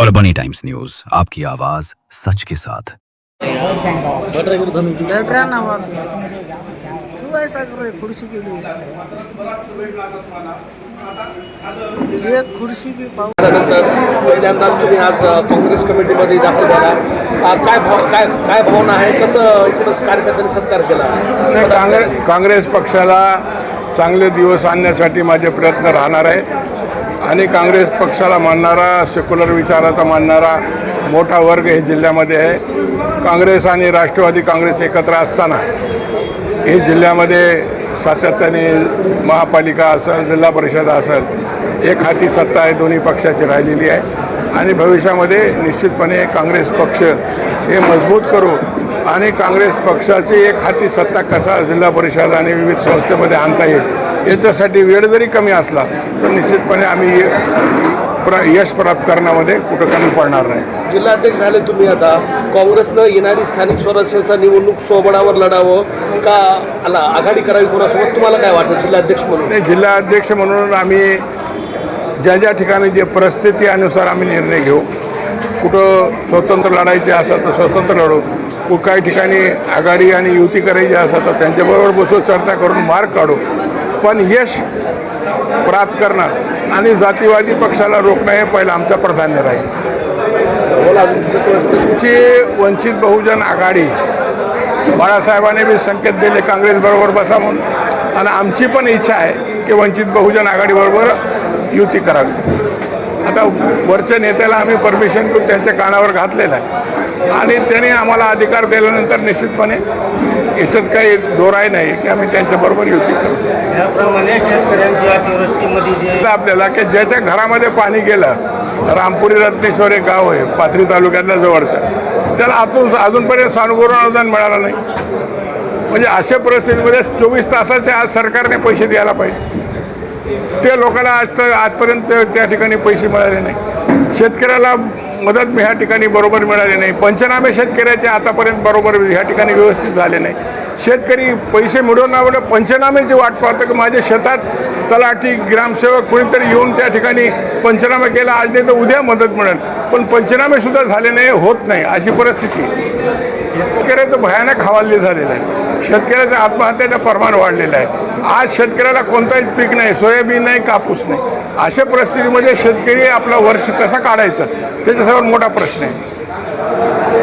और बनी times news, आपकी आवाज़ सच के साथ। आज काँग्रेस काँग्रेस पक्षाला चांगले दिवस आणण्यासाठी माझे प्रयत्न राहणार आहे. आणि काँग्रेस पक्षाला मानणारा सेक्युलर विचाराचा मानणारा मोठा वर्ग हे जिल्ह्यामध्ये आहे. काँग्रेस आणि राष्ट्रवादी काँग्रेस एकत्र असताना हे जिल्ह्यामध्ये सातत्याने महापालिका असेल जिल्हा परिषद असेल एक हाती सत्ता आहे दोन्ही पक्षाची राहिलेली आहे. आणि भविष्यामध्ये निश्चितपणे काँग्रेस पक्ष हे मजबूत करू आणि काँग्रेस पक्षाची एक हाती सत्ता कसा जिल्हा परिषद आणि विविध संस्थेमध्ये आणता येईल याच्यासाठी वेळ जरी कमी असला तर निश्चितपणे आम्ही प्र यश प्राप्त करण्यामध्ये कुठं कमी पडणार नाही. जिल्हाध्यक्ष झाले तुम्ही आता. काँग्रेसनं येणारी स्थानिक स्वराज्य संस्था निवडणूक सोबणावर लढावं का? आला आघाडी करावी कोणासोबत? तुम्हाला काय वाटतं जिल्हाध्यक्ष म्हणून? नाही जिल्हा अध्यक्ष म्हणून आम्ही ज्या ज्या ठिकाणी जे परिस्थिती अनुसार आम्ही निर्णय घेऊ कुठं स्वतंत्र लढायचे असं तर स्वतंत्र लढू कु काही ठिकाणी आघाडी आणि युती करायची असं तर त्यांच्याबरोबर बसून चर्चा करून मार्ग काढू पण यश प्राप्त करणं आणि जातीवादी पक्षाला रोखणं हे पहिलं आमचं प्राधान्य राहील. बोला अजून दुसरं काही प्रश्न? ची वंचित बहुजन आघाडी बाळासाहेबांनी बी संकेत दिले काँग्रेसबरोबर बसा म्हणून. आणि आमची पण इच्छा आहे की वंचित बहुजन आघाडीबरोबर युती करावी. आता वरच्या नेत्याला आम्ही परमिशन करून त्यांच्या कानावर घातलेलं आहे. आणि त्यांनी आम्हाला अधिकार दिल्यानंतर निश्चितपणे याच्यात काही दोराय नाही की आम्ही त्यांच्याबरोबर युती करू. आपल्याला की ज्याच्या घरामध्ये पाणी गेलं रामपुरी रत्नेश्वर एक गाव आहे पाथरी तालुक्यातल्या जवळचं त्याला आतून अजूनपर्यंत सानुग्रह अनुदान मिळालं नाही. म्हणजे अशा परिस्थितीमध्ये चोवीस तासाचे आज सरकारने पैसे द्यायला पाहिजे. ते लोकांना आज तर आजपर्यंत त्या ठिकाणी पैसे मिळाले नाही. शेतकऱ्याला मदत ह्या ठिकाणी बरोबर मिळाली नाही. पंचनामे शेतकऱ्याचे आतापर्यंत बरोबर ह्या ठिकाणी व्यवस्थित झाले नाही. शेतकरी पैसे मिळवण्यामुळे पंचनामेची वाट पाहतो की माझ्या शेतात तलाठी ग्रामसेवक कोणीतरी येऊन त्या ठिकाणी पंचनामा केला आज नाही तर उद्या मदत मिळेल. पण पंचनामेसुद्धा झाले नाही होत नाही अशी परिस्थिती. शेतकऱ्याचं भयानक हवालदिल झालेलं आहे. शेतकऱ्याचं आत्महत्याचं प्रमाण वाढलेलं आहे. आज शेतकऱ्याला कोणताही पीक नाही सोयाबीन नाही कापूस नाही. अशा परिस्थितीमध्ये शेतकरी आपलं वर्ष कसं काढायचं? त्याच्यासमोर मोठा प्रश्न आहे.